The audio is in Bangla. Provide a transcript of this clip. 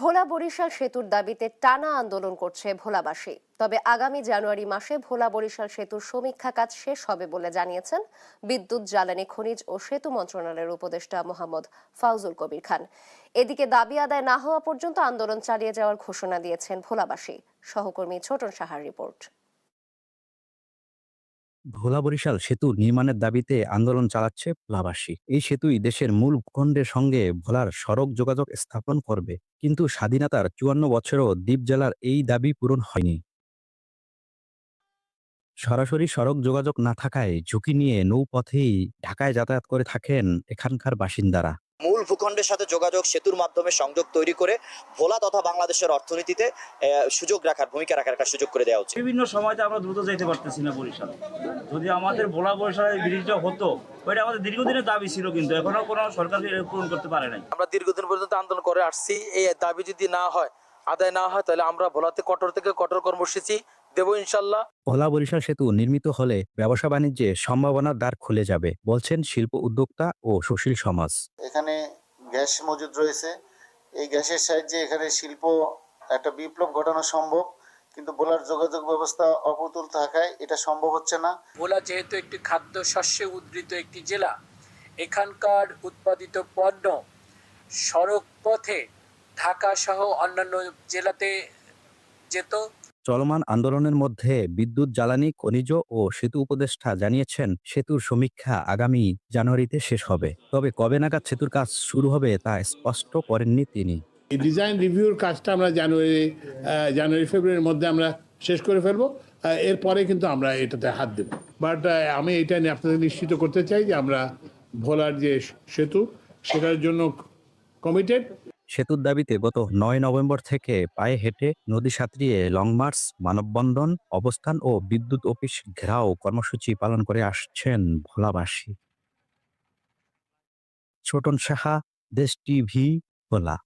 ভোলা বরিশাল সেতুর দাবিতে টানা আন্দোলন করছে ভোলাবাসী। তবে আগামী জানুয়ারি মাসে ভোলা বরিশাল সেতুর সমীক্ষা কাজ শেষ হবে বলে জানিয়েছেন বিদ্যুৎ, জ্বালানি, খনিজ ও সেতু মন্ত্রণালয়ের উপদেষ্টা মোহাম্মদ ফাউজুল কবির খান। এদিকে দাবি আদায় না হওয়া পর্যন্ত আন্দোলন চালিয়ে যাওয়ার ঘোষণা দিয়েছেন ভোলাবাসী। সহকর্মী ছোটন সাহার রিপোর্ট। ভোলা বরিশাল সেতু নির্মাণের দাবিতে আন্দোলন চালাচ্ছে ভোলাবাসী এই সেতুই দেশের মূল ভূখণ্ডের সঙ্গে ভোলার সড়ক যোগাযোগ স্থাপন করবে। কিন্তু স্বাধীনতার চুয়ান্ন বছরও দ্বীপ জেলার এই দাবি পূরণ হয়নি। সরাসরি সড়ক যোগাযোগ না থাকায় ঝুঁকি নিয়ে নৌপথেই ঢাকায় যাতায়াত করে থাকেন এখানকার বাসিন্দারা। মূল ভূখণ্ডের সাথে যোগাযোগ সেতুর মাধ্যমে সংযোগ তৈরি করে ভোলা তথা বাংলাদেশের অর্থনীতিতে সুযোগ রাখার ভূমিকা রাখার একটা সুযোগ করে দেওয়া উচিত। বিভিন্ন সময়তে আমরা দ্রুত যেতে পারতেছি না বরিশাল। যদি আমাদের ভোলা বরিশালের ব্রিজটা হতো ওইটা আমাদের দীর্ঘদিনের দাবি ছিল কিন্তু এখনও কোনো সরকার পূরণ করতে পারে নাই। আমরা দীর্ঘদিন পর্যন্ত আন্দোলন করে আসছি এই দাবি যদি না হয় আদায় না হয় তাহলে আমরা ভোলাতে কঠোর থেকে কঠোর কর্মসূচি দেবো ইনশাল্লাহ। ভোলা বরিশাল সেতু নির্মিত হলে ব্যবসা বাণিজ্যে সম্ভাবনার দ্বার খুলে যাবে বলছেন শিল্প উদ্যোক্তা ও সুশীল সমাজ। এখানে গ্যাস মজুদ রয়েছে। এই গ্যাসের সাহায্যে এখানে শিল্প একটা বিপ্লব ঘটানো সম্ভব, কিন্তু বোলার যোগাযোগ ব্যবস্থা অপ্রতুল থাকায় এটা সম্ভব হচ্ছে না। ভোলা যেহেতু একটি খাদ্য শস্যে উদ্ধৃত একটি জেলা, এখানকার উৎপাদিত পণ্য সড়ক পথে ঢাকা সহ অন্যান্য জেলাতে যেত। চলমান আন্দোলনের মধ্যে বিদ্যুৎ, জ্বালানি, খনিজ ও সেতু উপদেষ্টা জানিয়েছেন, সেতুর সমীক্ষা আগামী জানুয়ারিতে শেষ হবে। তবে কবে নাগাদ সেতুর কাজ শুরু হবে তা স্পষ্ট করেননি তিনি। ডিজাইন রিভিউর কাজটা আমরা জানুয়ারি জানুয়ারি, ফেব্রুয়ারির মধ্যে আমরা শেষ করে ফেলব। এরপরে কিন্তু আমরা এটাতে হাত দেব। বাট আমি এটা নিয়ে আপনাদের নিশ্চিত করতে চাই যে আমরা ভোলার যে সেতু, সেটার জন্য কমিটেড সেতুর দাবিতে গত নয় নভেম্বর থেকে পায়ে হেঁটে নদী সাঁতরিয়ে লং মার্চ, মানববন্ধন, অবস্থান ও বিদ্যুৎ অফিস ঘেরাও কর্মসূচি পালন করে আসছেন ভোলাবাসী। ছোটন সাহা, দেশ টিভি, ভোলা।